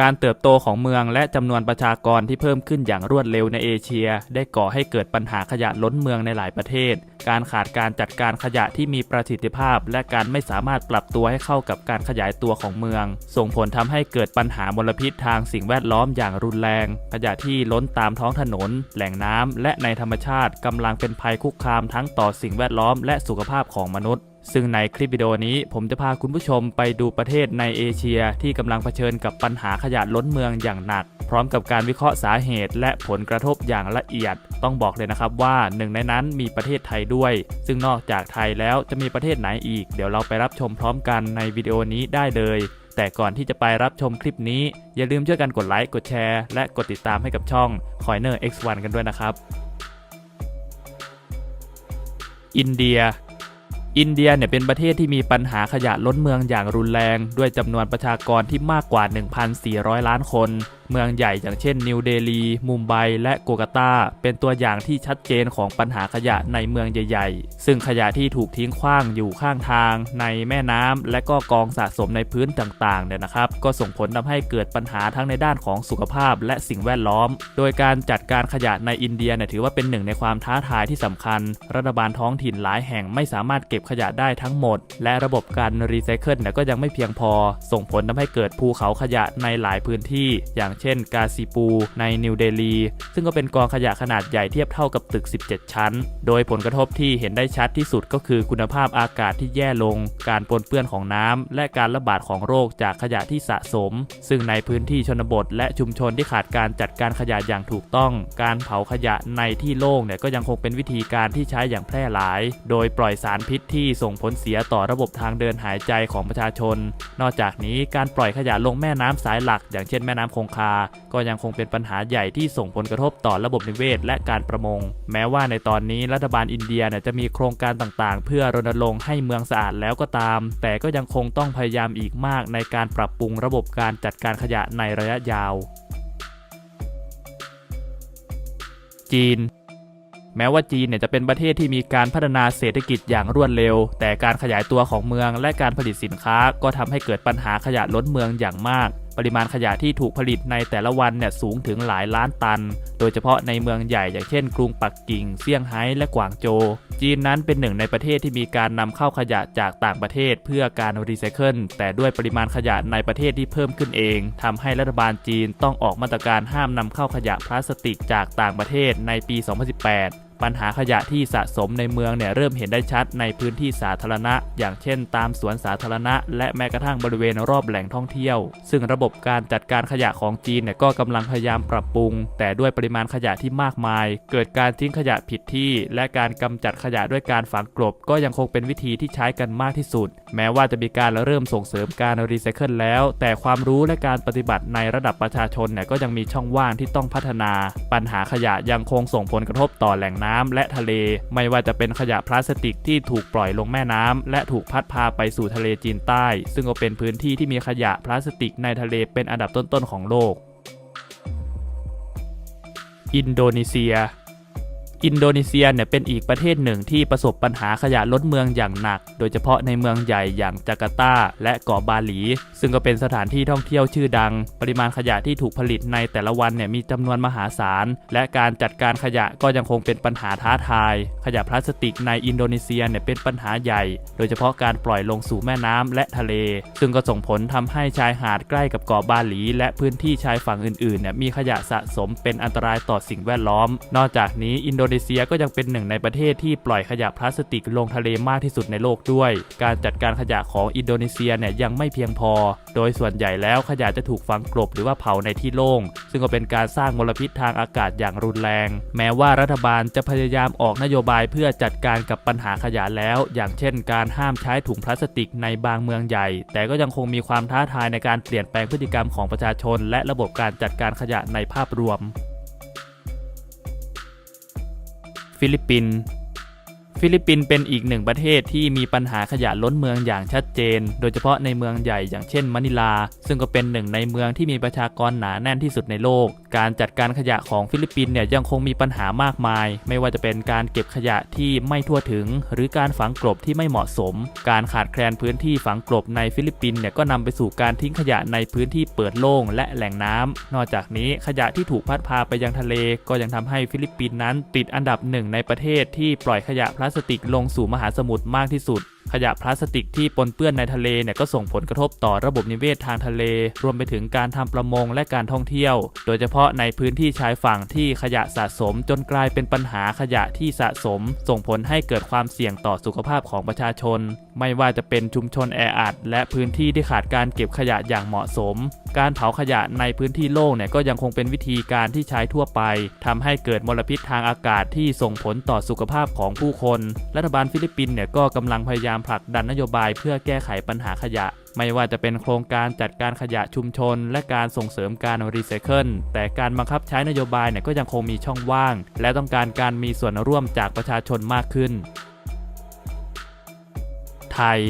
การเติบโตของเมืองและจำนวนประชากรที่เพิ่มขึ้นอย่างรวดเร็วในเอเชีย ได้ก่อให้เกิดปัญหาขยะล้นเมืองในหลายประเทศ การขาดการจัดการขยะที่มีประสิทธิภาพ และการไม่สามารถปรับตัวให้เข้ากับการขยายตัวของเมือง ส่งผลทำให้เกิดปัญหามลพิษทางสิ่งแวดล้อมอย่างรุนแรง ขยะที่ล้นตามท้องถนน แหล่งน้ำและในธรรมชาติกำลังเป็นภัยคุกคามทั้งต่อสิ่งแวดล้อมและสุขภาพของมนุษย์ ซึ่งในคลิปวิดีโอนี้ผมจะพาคุณผู้ชมไปดูประเทศในเอเชียที่กำลังเผชิญกับปัญหาขยะล้นเมืองอย่างหนัก พร้อมกับการวิเคราะห์สาเหตุ และผลกระทบอย่างละเอียด ต้องบอกเลยนะครับว่าหนึ่งในนั้นมีประเทศไทยด้วย ซึ่งนอกจากไทยแล้วจะมีประเทศไหนอีก เดี๋ยวเราไปรับชมพร้อมกันในวิดีโอนี้ได้เลย แต่ก่อนที่จะไปรับชมคลิปนี้ อย่าลืมช่วยกันกดไลค์กดแชร์และกดติดตามให้กับช่อง c o i n e r X1 กันด้วยนะครับ อินเดีย อินเดียเนี่ยเป็นประเทศที่มีปัญหาขยะล้นเมืองอย่างรุนแรง ด้วยจำนวนประชากรที่มากกว่า 1,400 ล้านคน เมืองใหญ่อย่างเช่นนิวเดลี มุมไบ และโกกาตา เป็นตัวอย่างที่ชัดเจนของปัญหาขยะในเมืองใหญ่ ๆ ซึ่งขยะที่ถูกทิ้งขว้างอยู่ข้างทาง ในแม่น้ำและก็กองสะสมในพื้นต่างๆเนี่ยนะครับ ก็ส่งผลทำให้เกิดปัญหาทั้งในด้านของสุขภาพและสิ่งแวดล้อม โดยการจัดการขยะในอินเดียเนี่ยถือว่าเป็นหนึ่งในความท้าทายที่สำคัญ รัฐบาลท้องถิ่นหลายแห่งไม่สามารถเก็บขยะได้ทั้งหมด และระบบการรีไซเคิลเนี่ยก็ยังไม่เพียงพอ ส่งผลทำให้เกิดภูเขาขยะในหลายพื้นที่อย่างเช่นกาซีปูในนิวเดลี ซึ่งก็เป็นกองขยะขนาดใหญ่เทียบเท่ากับตึก 17 ชั้น โดยผลกระทบที่เห็นได้ชัดที่สุดก็คือคุณภาพอากาศที่แย่ลง การปนเปื้อนของน้ำและการระบาดของโรคจากขยะที่สะสม ซึ่งในพื้นที่ชนบท และชุมชนที่ขาดการจัดการขยะอย่างถูกต้อง การเผาขยะในที่โล่งเนี่ยก็ยังคงเป็นวิธีการที่ใช้อย่างแพร่หลาย โดยปล่อยสารพิษที่ส่งผลเสียต่อระบบทางเดินหายใจของประชาชน นอกจากนี้การปล่อยขยะลงแม่น้ำสายหลัก อย่างเช่นแม่น้ำคงคาก็ยังคงเป็นปัญหาใหญ่ที่ส่งผลกระทบต่อระบบนิเวศ และการประมง แม้ว่าในตอนนี้รัฐบาลอินเดียจะมีโครงการต่างๆ เพื่อรณรงค์ให้เมืองสะอาดแล้วก็ตาม แต่ก็ยังคงต้องพยายามอีกมากในการปรับปรุงระบบการจัดการขยะในระยะยาว จีนแม้ว่าจีนเนี่ยจะเป็นประเทศที่มีการพัฒนาเศรษฐกิจอย่างรวดเร็ว แต่การขยายตัวของเมืองและการผลิตสินค้าก็ทำให้เกิดปัญหาขยะล้นเมืองอย่างมาก ปริมาณขยะที่ถูกผลิตในแต่ละวันเนี่ยสูงถึงหลายล้านตัน โดยเฉพาะในเมืองใหญ่อย่างเช่นกรุงปักกิ่ง เซี่ยงไฮ้และกวางโจว จีนนั้นเป็นหนึ่งในประเทศที่มีการนำเข้าขยะจากต่างประเทศเพื่อการรีไซเคิล แต่ด้วยปริมาณขยะในประเทศที่เพิ่มขึ้นเองทำให้รัฐบาลจีนต้องออกมาตรการห้ามนำเข้าขยะพลาสติกจากต่างประเทศในปี 2018 ปัญหาขยะที่สะสมในเมืองเนี่ยเริ่มเห็นได้ชัดในพื้นที่สาธารณะ อย่างเช่น ตามสวนสาธารณะ และแม้กระทั่งบริเวณรอบแหล่งท่องเที่ยว ซึ่งระบบการจัดการขยะของจีนเนี่ยก็กำลังพยายามปรับปรุง แต่ด้วยปริมาณขยะที่มากมาย เกิดการทิ้งขยะผิดที่ และการกำจัดขยะด้วยการฝังกลบ ก็ยังคงเป็นวิธีที่ใช้กันมากที่สุด แม้ว่าจะมีการเริ่มส่งเสริมการรีไซเคิลแล้ว แต่ความรู้และการปฏิบัติในระดับประชาชนเนี่ยก็ยังมีช่องว่างที่ต้องพัฒนา ปัญหาขยะยังคงส่งผลกระทบต่อแหล่งน้ำน้ำและทะเล ไม่ว่าจะเป็นขยะพลาสติกที่ถูกปล่อยลงแม่น้ำและถูกพัดพาไปสู่ทะเลจีนใต้ ซึ่งก็เป็นพื้นที่ที่มีขยะพลาสติกในทะเลเป็นอันดับต้นๆของโลก อินโดนีเซีย อินโดนีเซียเนี่ยเป็นอีกประเทศหนึ่งที่ประสบปัญหาขยะล้นเมืองอย่างหนัก โดยเฉพาะในเมืองใหญ่อย่างจาการ์ตา และเกาะบาหลี ซึ่งก็เป็นสถานที่ท่องเที่ยวชื่อดัง ปริมาณขยะที่ถูกผลิตในแต่ละวันเนี่ยมีจำนวนมหาศาล และการจัดการขยะก็ยังคงเป็นปัญหาท้าทาย ขยะพลาสติกในอินโดนีเซียเนี่ยเป็นปัญหาใหญ่ โดยเฉพาะการปล่อยลงสู่แม่น้ำและทะเล ซึ่งก็ส่งผลทำให้ชายหาดใกล้กับเกาะบาหลี และพื้นที่ชายฝั่งอื่นๆเนี่ยมีขยะสะสมเป็นอันตรายต่อสิ่งแวดล้อม นอกจากนี้อินโดนีเซียก็ยังเป็นหนึ่งในประเทศที่ปล่อยขยะพลาสติกลงทะเลมากที่สุดในโลกด้วย การจัดการขยะของอินโดนีเซียเนี่ยยังไม่เพียงพอ โดยส่วนใหญ่แล้วขยะจะถูกฝังกลบหรือว่าเผาในที่โล่ง ซึ่งก็เป็นการสร้างมลพิษทางอากาศอย่างรุนแรง แม้ว่ารัฐบาลจะพยายามออกนโยบายเพื่อจัดการกับปัญหาขยะแล้ว อย่างเช่น การห้ามใช้ถุงพลาสติกในบางเมืองใหญ่ แต่ก็ยังคงมีความท้าทายในการเปลี่ยนแปลงพฤติกรรมของประชาชน และระบบการจัดการขยะในภาพรวม ฟิลิปปินส์ฟิลิปปินส์เป็นอีกหนึ่งประเทศที่มีปัญหาขยะล้นเมืองอย่างชัดเจน โดยเฉพาะในเมืองใหญ่อย่างเช่นมะนิลา ซึ่งก็เป็นหนึ่งในเมืองที่มีประชากรหนาแน่นที่สุดในโลก การจัดการขยะของฟิลิปปินส์เนี่ยยังคงมีปัญหามากมาย ไม่ว่าจะเป็นการเก็บขยะที่ไม่ทั่วถึง หรือการฝังกลบที่ไม่เหมาะสม การขาดแคลนพื้นที่ฝังกลบในฟิลิปปินส์เนี่ยก็นำไปสู่การทิ้งขยะในพื้นที่เปิดโล่งและแหล่งน้ำนอกจากนี้ขยะที่ถูกพัดพาไปยังทะเล ก็ยังทำให้ฟิลิปปินส์นั้นติดอันดับหนึ่งในประเทศที่ปล่อยขยะพลาสติกลงสู่มหาสมุทรมากที่สุด ขยะพลาสติกที่ปนเปื้อนในทะเลเนี่ยก็ส่งผลกระทบต่อระบบนิเวศทางทะเล รวมไปถึงการทำประมงและการท่องเที่ยว โดยเฉพาะในพื้นที่ชายฝั่งที่ขยะสะสมจนกลายเป็นปัญหาขยะที่สะสม ส่งผลให้เกิดความเสี่ยงต่อสุขภาพของประชาชน ไม่ว่าจะเป็นชุมชนแออัดและพื้นที่ที่ขาดการเก็บขยะอย่างเหมาะสม การเผาขยะในพื้นที่โล่งเนี่ยก็ยังคงเป็นวิธีการที่ใช้ทั่วไปทำให้เกิดมลพิษทางอากาศที่ส่งผลต่อสุขภาพของผู้คน รัฐบาลฟิลิปปินส์เนี่ยก็กำลังพยายามผลักดันนโยบายเพื่อแก้ไขปัญหาขยะ ไม่ว่าจะเป็นโครงการจัดการขยะชุมชน และการส่งเสริมการรีไซเคิลแต่การบังคับใช้นโยบายเนี่ยก็ยังคงมีช่องว่าง และต้องการการมีส่วนร่วมจากประชาชนมากขึ้น ไทย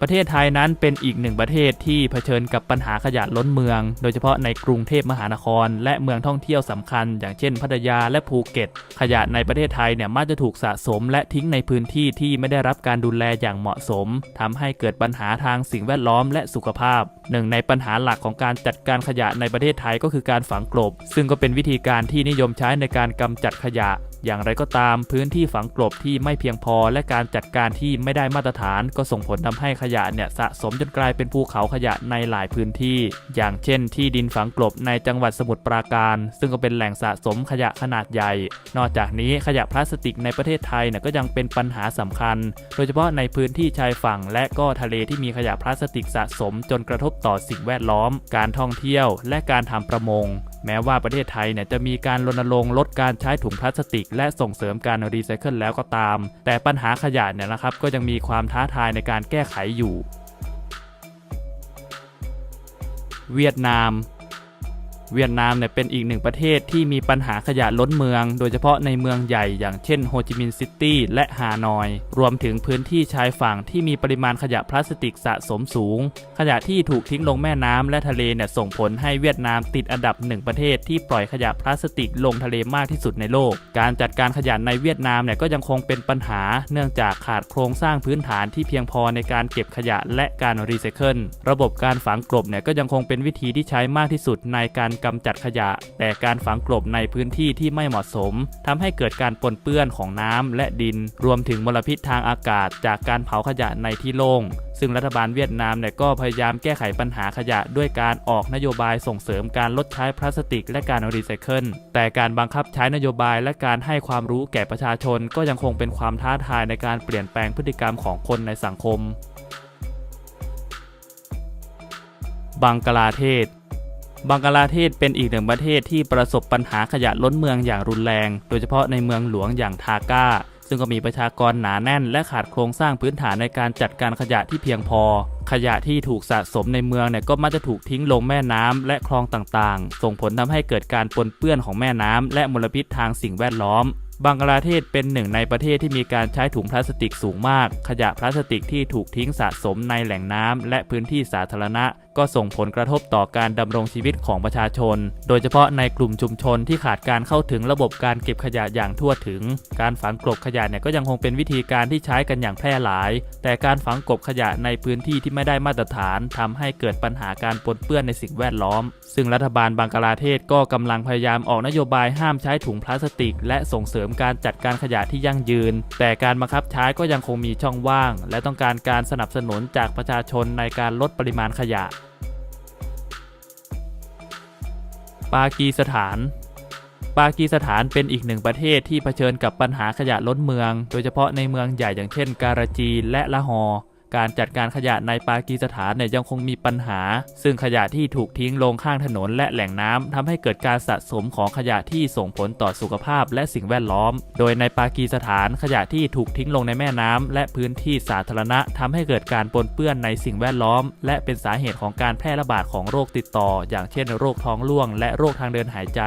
ประเทศไทยนั้นเป็นอีกหนึ่งประเทศที่เผชิญกับปัญหาขยะล้นเมือง โดยเฉพาะในกรุงเทพมหานคร และเมืองท่องเที่ยวสำคัญ อย่างเช่นพัทยาและภูเก็ต ขยะในประเทศไทยเนี่ยมักจะถูกสะสม และทิ้งในพื้นที่ที่ไม่ได้รับการดูแลอย่างเหมาะสมทำให้เกิดปัญหาทางสิ่งแวดล้อมและสุขภาพ หนึ่งในปัญหาหลักของการจัดการขยะในประเทศไทยก็คือการฝังกลบ ซึ่งก็เป็นวิธีการที่นิยมใช้ในการกำจัดขยะ อย่างไรก็ตามพื้นที่ฝังกลบที่ไม่เพียงพอ และการจัดการที่ไม่ได้มาตรฐาน ก็ส่งผลทำให้ขยะเนี่ยสะสมจนกลายเป็นภูเขาขยะในหลายพื้นที่ อย่างเช่น ที่ดินฝังกลบในจังหวัดสมุทรปราการ ซึ่งก็เป็นแหล่งสะสมขยะขนาดใหญ่ นอกจากนี้ขยะพลาสติกในประเทศไทยเนี่ยก็ยังเป็นปัญหาสำคัญ โดยเฉพาะในพื้นที่ชายฝั่ง และก็ทะเลที่มีขยะพลาสติกสะสม จนกระทบต่อสิ่งแวดล้อม การท่องเที่ยว และการทำประมง แม้ว่าประเทศไทยเนี่ยจะมีการรณรงค์ลดการใช้ถุงพลาสติก และส่งเสริมการรีไซเคิลแล้วก็ตาม แต่ปัญหาขยะเนี่ยนะครับก็ยังมีความท้าทายในการแก้ไขอยู่ เวียดนาม เวียดนามเนี่ยเป็นอีกหนึ่งประเทศที่มีปัญหาขยะล้นเมือง โดยเฉพาะในเมืองใหญ่อย่างเช่นโฮจิมินห์ซิตี้และฮานอย รวมถึงพื้นที่ชายฝั่งที่มีปริมาณขยะพลาสติกสะสมสูง ขยะที่ถูกทิ้งลงแม่น้ำและทะเลเนี่ยส่งผลให้เวียดนามติดอันดับหนึ่งประเทศที่ปล่อยขยะพลาสติกลงทะเลมากที่สุดในโลก การจัดการขยะในเวียดนามเนี่ยก็ยังคงเป็นปัญหา เนื่องจากขาดโครงสร้างพื้นฐานที่เพียงพอในการเก็บขยะและการรีไซเคิล ระบบการฝังกลบเนี่ยก็ยังคงเป็นวิธีที่ใช้มากที่สุดในการกำจัดขยะ แต่การฝังกลบในพื้นที่ที่ไม่เหมาะสมทำให้เกิดการปนเปื้อนของน้ำและดิน รวมถึงมลพิษทางอากาศ จากการเผาขยะในที่โล่งซึ่งรัฐบาลเวียดนามเนี่ยก็พยายามแก้ไขปัญหาขยะ ด้วยการออกนโยบายส่งเสริมการลดใช้พลาสติกและการรีไซเคิล แต่การบังคับใช้นโยบายและการให้ความรู้แก่ประชาชน ก็ยังคงเป็นความท้าทายในการเปลี่ยนแปลงพฤติกรรมของคนในสังคม บังกลาเทศ บังกลาเทศเป็นอีกหนึ่งประเทศที่ประสบปัญหาขยะล้นเมืองอย่างรุนแรง โดยเฉพาะในเมืองหลวงอย่างทาก้า ซึ่งก็มีประชากรหนาแน่น และขาดโครงสร้างพื้นฐานในการจัดการขยะที่เพียงพอ ขยะที่ถูกสะสมในเมืองเนี่ยก็มักจะถูกทิ้งลงแม่น้ำและคลองต่างๆ ส่งผลทำให้เกิดการปนเปื้อนของแม่น้ำและมลพิษทางสิ่งแวดล้อมบังกลาเทศเป็นหนึ่งในประเทศที่มีการใช้ถุงพลาสติกสูงมาก ขยะพลาสติกที่ถูกทิ้งสะสมในแหล่งน้ำและพื้นที่สาธารณะ ก็ส่งผลกระทบต่อการดำรงชีวิตของประชาชน โดยเฉพาะในกลุ่มชุมชนที่ขาดการเข้าถึงระบบการเก็บขยะอย่างทั่วถึง การฝังกลบขยะเนี่ยก็ยังคงเป็นวิธีการที่ใช้กันอย่างแพร่หลาย แต่การฝังกลบขยะในพื้นที่ที่ไม่ได้มาตรฐานทำให้เกิดปัญหาการปนเปื้อนในสิ่งแวดล้อม ซึ่งรัฐบาลบังกลาเทศก็กำลังพยายามออกนโยบายห้ามใช้ถุงพลาสติก และส่งเสริมการจัดการขยะที่ยั่งยืน แต่การบังคับใช้ก็ยังคงมีช่องว่าง และต้องการการสนับสนุนจากประชาชนในการลดปริมาณขยะ ปากีสถาน ปากีสถานเป็นอีกหนึ่งประเทศที่เผชิญกับปัญหาขยะล้นเมือง โดยเฉพาะในเมืองใหญ่อย่างเช่น การาจีและละฮอร์ การจัดการขยะในปากีสถานเนี่ยยังคงมีปัญหา ซึ่งขยะที่ถูกทิ้งลงข้างถนนและแหล่งน้ำทำให้เกิดการสะสมของขยะที่ส่งผลต่อสุขภาพและสิ่งแวดล้อม โดยในปากีสถานขยะที่ถูกทิ้งลงในแม่น้ำและพื้นที่สาธารณะทำให้เกิดการปนเปื้อนในสิ่งแวดล้อม และเป็นสาเหตุของการแพร่ระบาดของโรคติดต่อ อย่างเช่นโรคท้องร่วง และโรคทางเดินหายใจ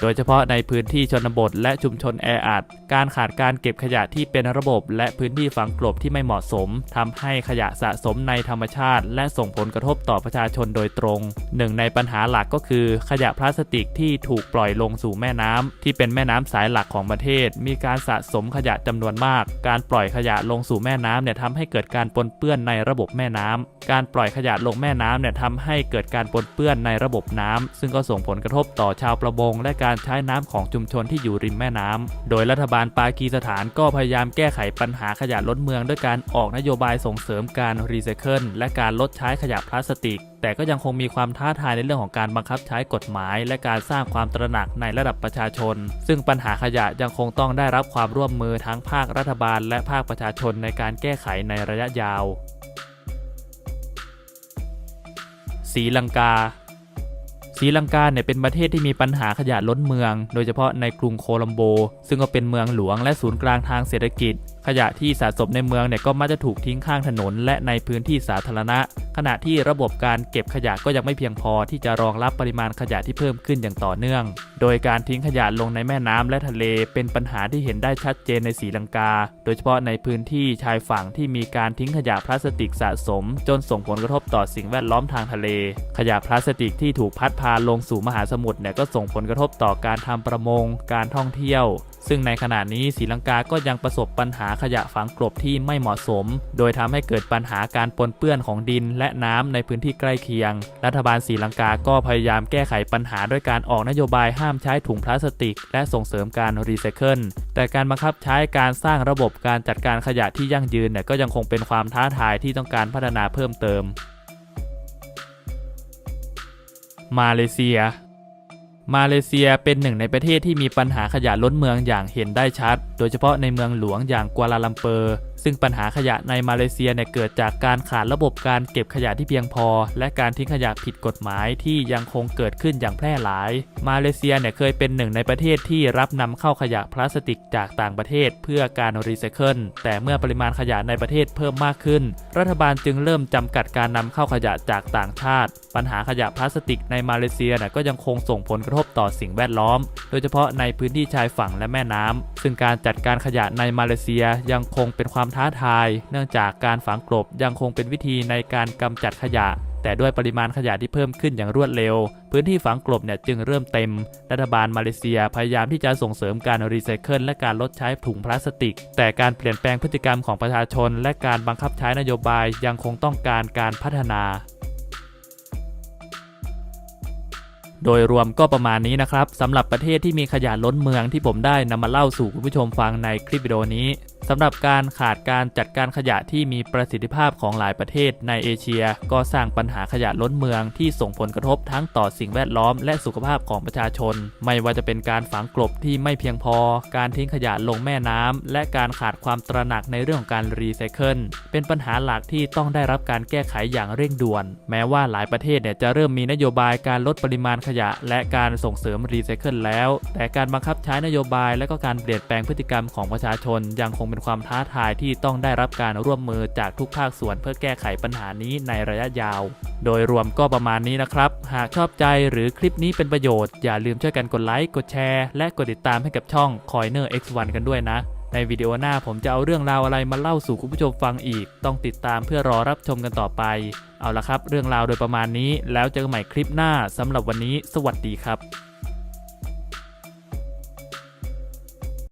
โดยเฉพาะในพื้นที่ชนบท และชุมชนแออัดการขาดการเก็บขยะที่เป็นระบบ และพื้นที่ฝังกลบที่ไม่เหมาะสมทำให้ขยะสะสมในธรรมชาติ และส่งผลกระทบต่อประชาชนโดยตรง หนึ่งในปัญหาหลักก็คือขยะพลาสติกที่ถูกปล่อยลงสู่แม่น้ำที่เป็นแม่น้ำสายหลักของประเทศ มีการสะสมขยะจำนวนมาก การปล่อยขยะลงสู่แม่น้ำเนี่ยทำให้เกิดการปนเปื้อนในระบบแม่น้ำการปล่อยขยะลงแม่น้ำเนี่ยทำให้เกิดการปนเปื้อนในระบบน้ำซึ่งก็ส่งผลกระทบต่อชาวประมงและการใช้น้ำของชุมชนที่อยู่ริมแม่น้ำโดยรัฐบาลปากีสถานก็พยายามแก้ไขปัญหาขยะล้นเมืองด้วยการออกนโยบายส่งเสริมริมการรีไซเคิลและการลดใช้ขยะพลาสติก แต่ก็ยังคงมีความท้าทายในเรื่องของการบังคับใช้กฎหมาย และการสร้างความตระหนักในระดับประชาชน ซึ่งปัญหาขยะยังคงต้องได้รับความร่วมมือทั้งภาครัฐบาล และภาคประชาชนในการแก้ไขในระยะยาวศรีลังกาศรีลังกาเนี่ยเป็นประเทศที่มีปัญหาขยะล้นเมือง โดยเฉพาะในกรุงโคลัมโบ ซึ่งก็เป็นเมืองหลวงและศูนย์กลางทางเศรษฐกิจ ขยะที่สะสมในเมืองเนี่ยก็มักจะถูกทิ้งข้างถนนและในพื้นที่สาธารณะ ขณะที่ระบบการเก็บขยะก็ยังไม่เพียงพอที่จะรองรับปริมาณขยะที่เพิ่มขึ้นอย่างต่อเนื่อง โดยการทิ้งขยะลงในแม่น้ำและทะเลเป็นปัญหาที่เห็นได้ชัดเจนในศรีลังกา โดยเฉพาะในพื้นที่ชายฝั่งที่มีการทิ้งขยะพลาสติกสะสม จนส่งผลกระทบต่อสิ่งแวดล้อมทางทะเล ขยะพลาสติกที่ถูกพัดพาลงสู่มหาสมุทรเนี่ยก็ส่งผลกระทบต่อการทำประมง การท่องเที่ยวซึ่งในขณะนี้ศรีลังกาก็ยังประสบปัญหาขยะฝังกลบที่ไม่เหมาะสม โดยทำให้เกิดปัญหาการปนเปื้อนของดินและน้ำในพื้นที่ใกล้เคียง รัฐบาลศรีลังกาก็พยายามแก้ไขปัญหาด้วยการออกนโยบายห้ามใช้ถุงพลาสติก และส่งเสริมการรีไซเคิลแต่การบังคับใช้การสร้างระบบการจัดการขยะที่ยั่งยืนเนี่ยก็ยังคงเป็นความท้าทายที่ต้องการพัฒนาเพิ่มเติม มาเลเซีย มาเลเซียเป็นหนึ่งในประเทศที่มีปัญหาขยะล้นเมืองอย่างเห็นได้ชัด โดยเฉพาะในเมืองหลวงอย่างกัวลาลัมเปอร์ ซึ่งปัญหาขยะในมาเลเซียเนี่ยเกิดจากการขาดระบบการเก็บขยะที่เพียงพอ และการทิ้งขยะผิดกฎหมายที่ยังคงเกิดขึ้นอย่างแพร่หลาย มาเลเซียเนี่ยเคยเป็นหนึ่งในประเทศที่รับนำเข้าขยะพลาสติกจากต่างประเทศ เพื่อการรีไซเคิลแต่เมื่อปริมาณขยะในประเทศเพิ่มมากขึ้น รัฐบาลจึงเริ่มจำกัดการนำเข้าขยะจากต่างชาติ ปัญหาขยะพลาสติกในมาเลเซียเนี่ยก็ยังคงส่งผลกระทบต่อสิ่งแวดล้อม โดยเฉพาะในพื้นที่ชายฝั่งและแม่น้ำซึ่งการจัดการขยะในมาเลเซียยังคงเป็นความท้าทาย เนื่องจากการฝังกลบยังคงเป็นวิธีในการกำจัดขยะ แต่ด้วยปริมาณขยะที่เพิ่มขึ้นอย่างรวดเร็ว พื้นที่ฝังกลบเนี่ยจึงเริ่มเต็ม รัฐบาลมาเลเซียพยายามที่จะส่งเสริมการรีไซเคิลและการลดใช้ถุงพลาสติก แต่การเปลี่ยนแปลงพฤติกรรมของประชาชน และการบังคับใช้นโยบายยังคงต้องการการพัฒนาโดยรวมก็ประมาณนี้นะครับสำหรับประเทศที่มีขยะล้นเมืองที่ผมได้นำมาเล่าสู่คุณผู้ชมฟังในคลิปวิดีโอนี้สำหรับการขาดการจัดการขยะที่มีประสิทธิภาพของหลายประเทศในเอเชีย ก็สร้างปัญหาขยะล้นเมืองที่ส่งผลกระทบทั้งต่อสิ่งแวดล้อมและสุขภาพของประชาชน ไม่ว่าจะเป็นการฝังกลบที่ไม่เพียงพอ การทิ้งขยะลงแม่น้ำและการขาดความตระหนักในเรื่องของการรีไซเคิลเป็นปัญหาหลักที่ต้องได้รับการแก้ไขอย่างเร่งด่วน แม้ว่าหลายประเทศเนี่ยจะเริ่มมีนโยบายการลดปริมาณขยะ และการส่งเสริมรีไซเคิลแล้ว แต่การบังคับใช้นโยบายและก็การเปลี่ยนแปลงพฤติกรรมของประชาชนยังคงงเป็นความท้าทายที่ต้องได้รับการร่วมมือจากทุกภาคส่วนเพื่อแก้ไขปัญหานี้ในระยะยาว โดยรวมก็ประมาณนี้นะครับ หากชอบใจหรือคลิปนี้เป็นประโยชน์ อย่าลืมช่วยกันกดไลค์ กดแชร์ และกดติดตามให้กับช่อง Coiner X1 กันด้วยนะ ในวิดีโอหน้าผมจะเอาเรื่องราวอะไรมาเล่าสู่คุณผู้ชมฟังอีก ต้องติดตามเพื่อรอรับชมกันต่อไป เอาละครับ เรื่องราวโดยประมาณนี้ แล้วเจอกันใหม่คลิปหน้าสำหรับวันนี้ สวัสดีครับ